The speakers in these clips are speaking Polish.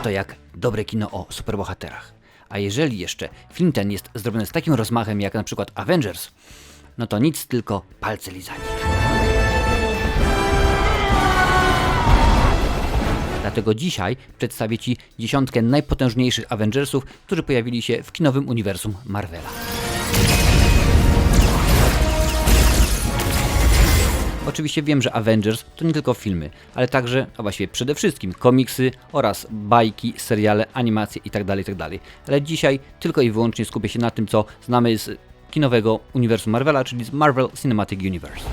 to jak dobre kino o superbohaterach. A jeżeli jeszcze film ten jest zrobiony z takim rozmachem jak na przykład Avengers, no to nic, tylko palce lizanie. Dlatego dzisiaj przedstawię Ci dziesiątkę najpotężniejszych Avengersów, którzy pojawili się w kinowym uniwersum Marvela. Oczywiście wiem, że Avengers to nie tylko filmy, ale także, a właściwie przede wszystkim komiksy oraz bajki, seriale, animacje itd., itd. Ale dzisiaj tylko i wyłącznie skupię się na tym, co znamy z kinowego uniwersum Marvela, czyli z Marvel Cinematic Universe.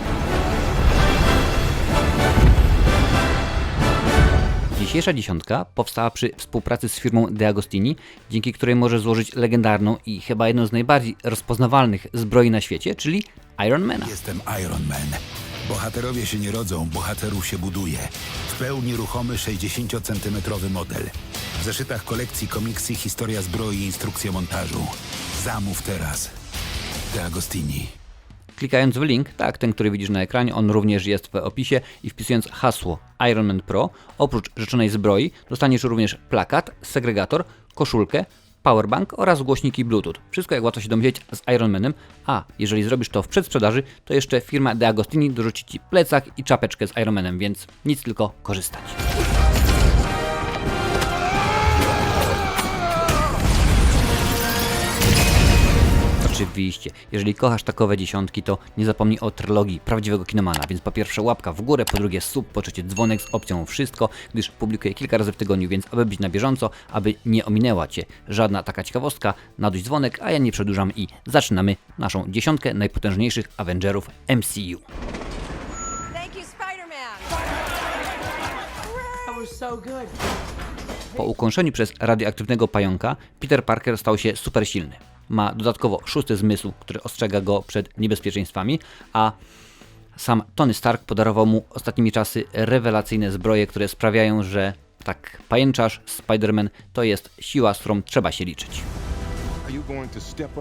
Dzisiejsza dziesiątka powstała przy współpracy z firmą De Agostini, dzięki której może złożyć legendarną i chyba jedną z najbardziej rozpoznawalnych zbroi na świecie, czyli Iron. Jestem Iron Man. Bohaterowie się nie rodzą, bohaterów się buduje. W pełni ruchomy 60-centymetrowy model. W zeszytach kolekcji komiksy historia zbroi i instrukcje montażu. Zamów teraz. De Agostini. Klikając w link, tak, ten, który widzisz na ekranie, on również jest w opisie i wpisując hasło Iron Man Pro, oprócz rzeczonej zbroi, dostaniesz również plakat, segregator, koszulkę, powerbank oraz głośniki Bluetooth. Wszystko jak łatwo się domyśleć z Iron Manem, a jeżeli zrobisz to w przedsprzedaży, to jeszcze firma De Agostini dorzuci Ci plecak i czapeczkę z Iron Manem, więc nic tylko korzystać. Oczywiście, jeżeli kochasz takowe dziesiątki, to nie zapomnij o trylogii prawdziwego kinomana, więc po pierwsze łapka w górę, po drugie sub, po trzecie dzwonek z opcją wszystko, gdyż publikuję kilka razy w tygodniu, więc aby być na bieżąco, aby nie ominęła Cię żadna taka ciekawostka, naduś dzwonek, a ja nie przedłużam i zaczynamy naszą dziesiątkę najpotężniejszych Avengerów MCU. Po ukąszeniu przez radioaktywnego pająka, Peter Parker stał się super silny. Ma dodatkowo szósty zmysł, który ostrzega go przed niebezpieczeństwami, a sam Tony Stark podarował mu ostatnimi czasy rewelacyjne zbroje, które sprawiają, że tak pajęczarz Spider-Man to jest siła, z którą trzeba się liczyć. Are you going to step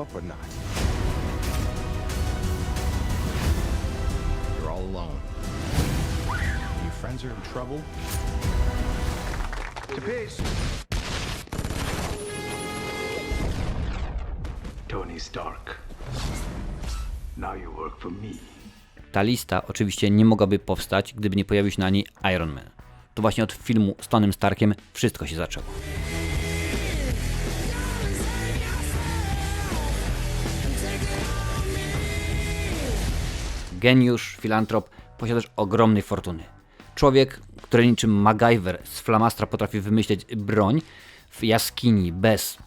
Tony Stark. Now you work for me. Ta lista oczywiście nie mogłaby powstać, gdyby nie pojawił się na niej Iron Man. To właśnie od filmu z Tonym Starkiem wszystko się zaczęło. Geniusz, filantrop, posiadacz ogromnej fortuny. Człowiek, który niczym MacGyver z flamastra potrafi wymyśleć broń w jaskini bez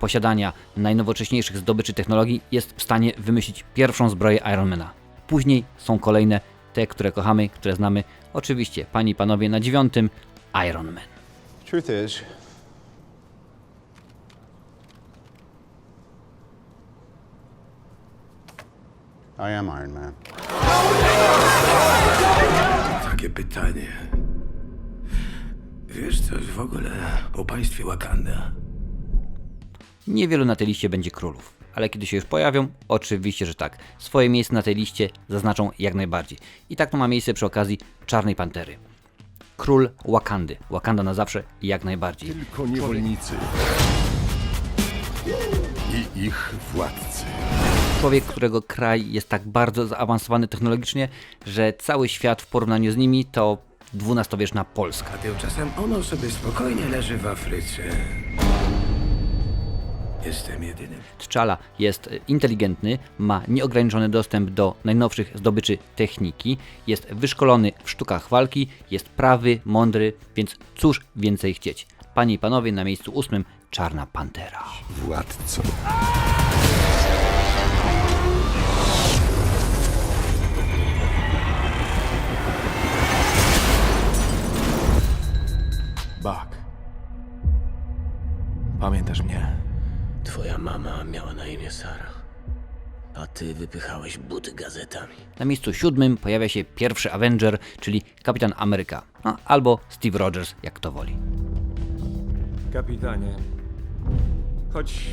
posiadania najnowocześniejszych zdobyczy technologii jest w stanie wymyślić pierwszą zbroję Ironmana. Później są kolejne, te, które kochamy, które znamy. Oczywiście, panie i panowie, na dziewiątym Iron Man. Truth is, I am Iron Man. Takie pytanie. Wiesz coś w ogóle o państwie Wakanda? Niewielu na tej liście będzie królów, ale kiedy się już pojawią, oczywiście, że tak. Swoje miejsce na tej liście zaznaczą jak najbardziej. I tak to ma miejsce przy okazji Czarnej Pantery. Król Wakandy. Wakanda na zawsze i jak najbardziej. Tylko niewolnicy. I ich władcy. Człowiek, którego kraj jest tak bardzo zaawansowany technologicznie, że cały świat w porównaniu z nimi to dwunastowieczna Polska. A tymczasem ono sobie spokojnie leży w Afryce. Jestem jedynym. T'Challa jest inteligentny, ma nieograniczony dostęp do najnowszych zdobyczy techniki, jest wyszkolony w sztukach walki, jest prawy, mądry, więc cóż więcej chcieć. Panie i panowie, na miejscu ósmym Czarna Pantera. Władco. Sara, a ty wypychałeś buty gazetami. Na miejscu siódmym pojawia się pierwszy Avenger, czyli Kapitan Ameryka, no, albo Steve Rogers, jak to woli. Kapitanie. Choć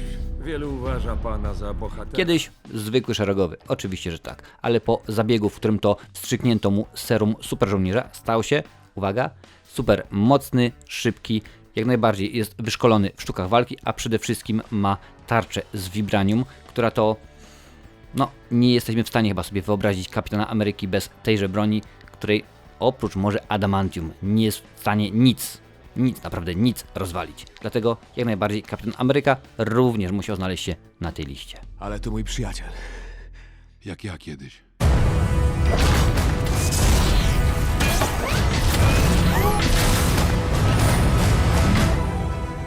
wielu uważa pana za bohatera. Kiedyś zwykły szeregowy, oczywiście, że tak, ale po zabiegu, w którym to wstrzyknięto mu serum super żołnierza, stał się, uwaga, super mocny, szybki, jak najbardziej jest wyszkolony w sztukach walki, a przede wszystkim ma tarczę z vibranium, która to no, nie jesteśmy w stanie chyba sobie wyobrazić kapitana Ameryki bez tejże broni, której oprócz może adamantium nie jest w stanie nic, nic, naprawdę nic rozwalić. Dlatego jak najbardziej kapitan Ameryka również musiał znaleźć się na tej liście. Ale to mój przyjaciel. Jak ja kiedyś.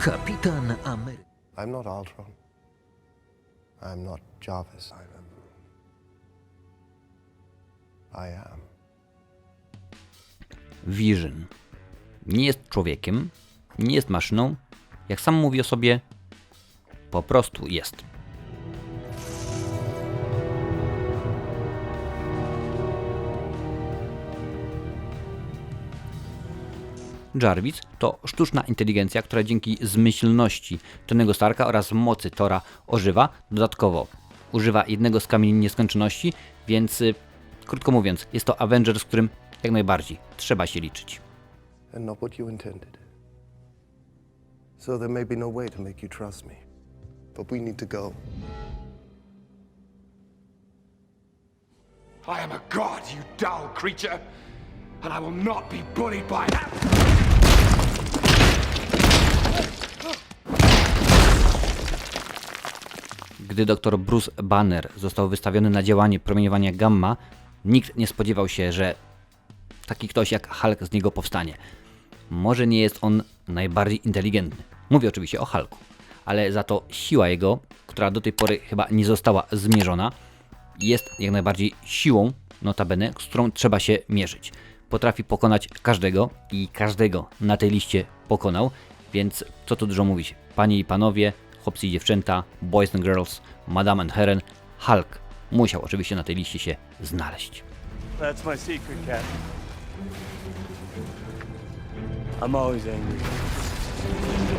Kapitan Ameryka. I'm not Ultron. I'm not Jarvis. I am. Vision. Nie jest człowiekiem, nie jest maszyną, jak sam mówi o sobie, po prostu jest. Jarvis to sztuczna inteligencja, która dzięki zmyślności Tonego Starka oraz mocy Tora ożywa. Dodatkowo używa jednego z kamieni nieskończoności, więc y, krótko mówiąc, jest to Avenger, z którym jak najbardziej trzeba się liczyć. And not what you intended. So there may be no way to make you trust me. But we need to go. I am a god, you dull creature, and I will not be bullied by that. Gdy dr Bruce Banner został wystawiony na działanie promieniowania gamma, nikt nie spodziewał się, że taki ktoś jak Hulk z niego powstanie. Może nie jest on najbardziej inteligentny. Mówię oczywiście o Hulku, ale za to siła jego, która do tej pory chyba nie została zmierzona, jest jak najbardziej siłą, notabene, z którą trzeba się mierzyć. Potrafi pokonać każdego i każdego na tej liście pokonał, więc co tu dużo mówić. Panie i panowie, chłopcy i dziewczęta, boys and girls, madame and herren, Hulk musiał oczywiście na tej liście się znaleźć. That's my secret, Cat. I'm always angry.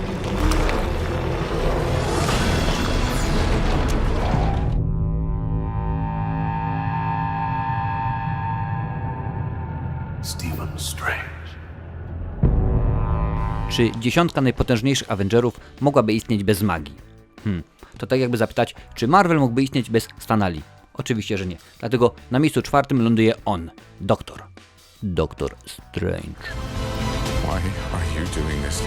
Czy dziesiątka najpotężniejszych Avengerów mogłaby istnieć bez magii? Hmm, to tak jakby zapytać, czy Marvel mógłby istnieć bez Stanali? Oczywiście, że nie. Dlatego na miejscu czwartym ląduje on, doktor. Doktor Strange. Why are you doing this?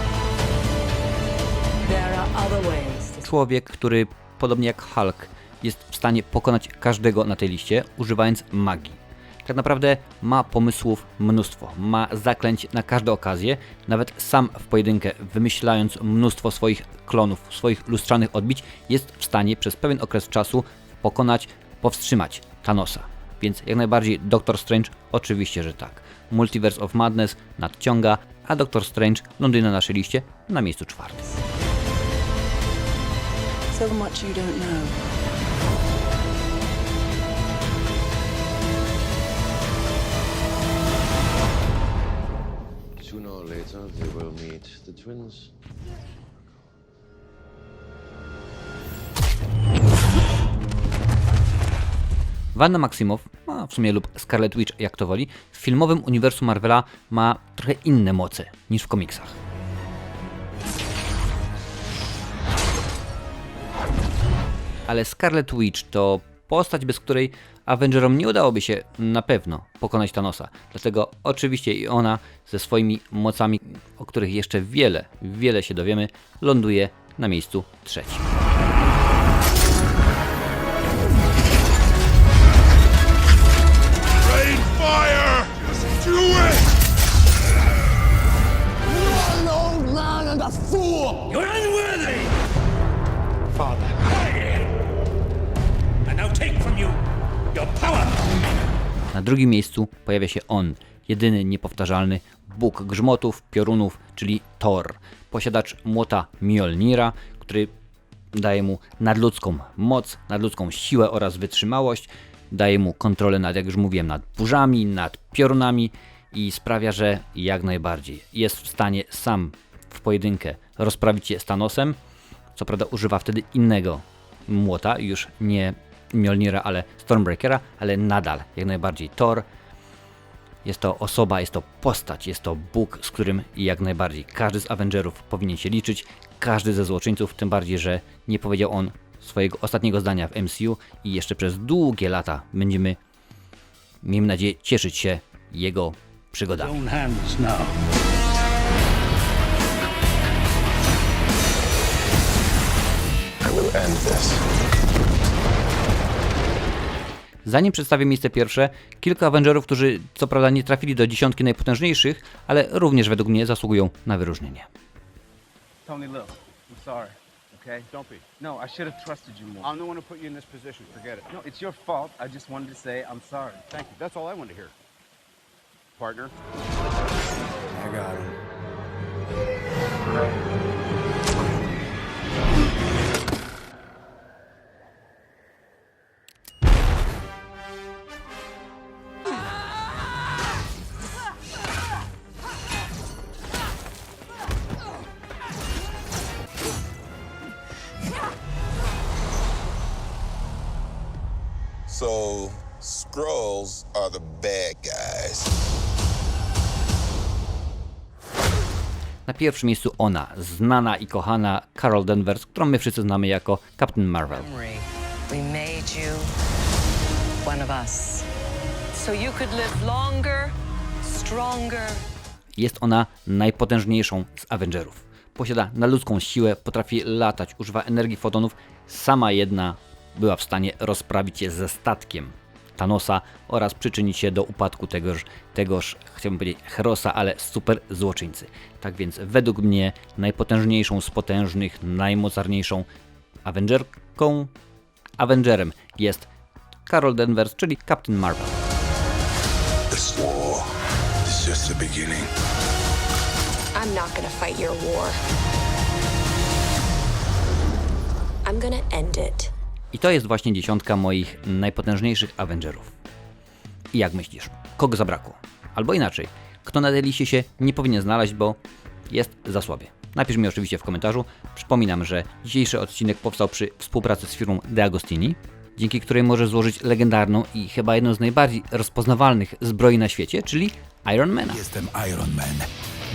There are other ways to Człowiek, który podobnie jak Hulk jest w stanie pokonać każdego na tej liście, używając magii. Tak naprawdę ma pomysłów mnóstwo, ma zaklęć na każdą okazję, nawet sam w pojedynkę wymyślając mnóstwo swoich klonów, swoich lustrzanych odbić, jest w stanie przez pewien okres czasu pokonać, powstrzymać Thanosa. Więc jak najbardziej Doctor Strange oczywiście, że tak. Multiverse of Madness nadciąga, a Doctor Strange ląduje na naszej liście na miejscu czwartym. So Sooner or later, they will meet the twins. Wanda Maximow, a w sumie lub Scarlet Witch, jak to woli, w filmowym uniwersum Marvela ma trochę inne moce niż w komiksach. Ale Scarlet Witch to postać, bez której Avengerom nie udałoby się na pewno pokonać Thanosa. Dlatego oczywiście i ona ze swoimi mocami, o których jeszcze wiele, wiele się dowiemy, ląduje na miejscu trzecim. Na drugim miejscu pojawia się on, jedyny niepowtarzalny Bóg grzmotów, piorunów, czyli Thor, posiadacz młota Mjolnira, który daje mu nadludzką moc, nadludzką siłę oraz wytrzymałość, daje mu kontrolę nad, jak już mówiłem, nad burzami, nad piorunami i sprawia, że jak najbardziej jest w stanie sam w pojedynkę rozprawić się z Thanosem. Co prawda używa wtedy innego młota, już nie Mjolnira, ale Stormbreakera, ale nadal jak najbardziej Thor Jest to osoba, jest to postać, jest to Bóg, z którym jak najbardziej każdy z Avengerów powinien się liczyć, każdy ze złoczyńców, tym bardziej, że nie powiedział on swojego ostatniego zdania w MCU i jeszcze przez długie lata będziemy, miejmy nadzieję, cieszyć się jego przygodami. I will end this. Zanim przedstawię miejsce pierwsze, kilka Avengerów, którzy co prawda nie trafili do dziesiątki najpotężniejszych, ale również według mnie zasługują na wyróżnienie. Tony Lil, I'm sorry. Okay? Don't be. No, I should have trusted you more. I'm the one who put you in this position. Forget it. No, it's your fault. I just wanted to say I'm sorry. Thank you. That's all I wanted to hear. Partner. I got him. So, Skrulls are the bad guys. Na pierwszym miejscu ona, znana i kochana Carol Danvers, którą my wszyscy znamy jako Captain Marvel. We made you one of us. So you could live longer, stronger. Jest ona najpotężniejszą z Avengerów. Posiada nadludzką siłę, potrafi latać, używa energii fotonów. Sama jedna była w stanie rozprawić się ze statkiem Thanosa oraz przyczynić się do upadku tegoż, tegoż chciałbym powiedzieć, herosa, ale super złoczyńcy. Tak więc według mnie najpotężniejszą z potężnych, najmocarniejszą Avengerką, Avengerem jest Carol Danvers, czyli Captain Marvel. This war is just the beginning. I'm not gonna fight your war. I'm gonna end it. I to jest właśnie dziesiątka moich najpotężniejszych Avengerów. I jak myślisz, kogo zabrakło? Albo inaczej, kto na tej liście się nie powinien znaleźć, bo jest za słaby? Napisz mi oczywiście w komentarzu. Przypominam, że dzisiejszy odcinek powstał przy współpracy z firmą De Agostini, dzięki której możesz złożyć legendarną i chyba jedną z najbardziej rozpoznawalnych zbroi na świecie, czyli Iron Mana. Jestem Iron Man.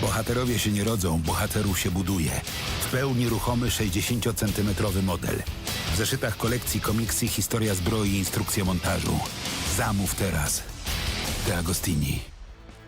Bohaterowie się nie rodzą, bohaterów się buduje. W pełni ruchomy 60-centymetrowy model. W zeszytach kolekcji komiksy Historia zbroi i instrukcje montażu. Zamów teraz. De Agostini.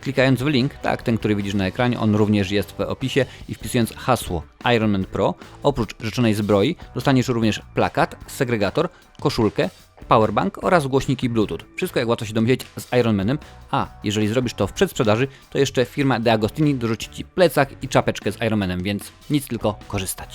Klikając w link, tak, ten, który widzisz na ekranie, on również jest w opisie i wpisując hasło Iron Man Pro, oprócz rzeczonej zbroi, dostaniesz również plakat, segregator, koszulkę, powerbank oraz głośniki Bluetooth. Wszystko jak łatwo się domyśleć z Iron Manem, a jeżeli zrobisz to w przedsprzedaży, to jeszcze firma De Agostini dorzuci Ci plecak i czapeczkę z Iron Manem, więc nic tylko korzystać.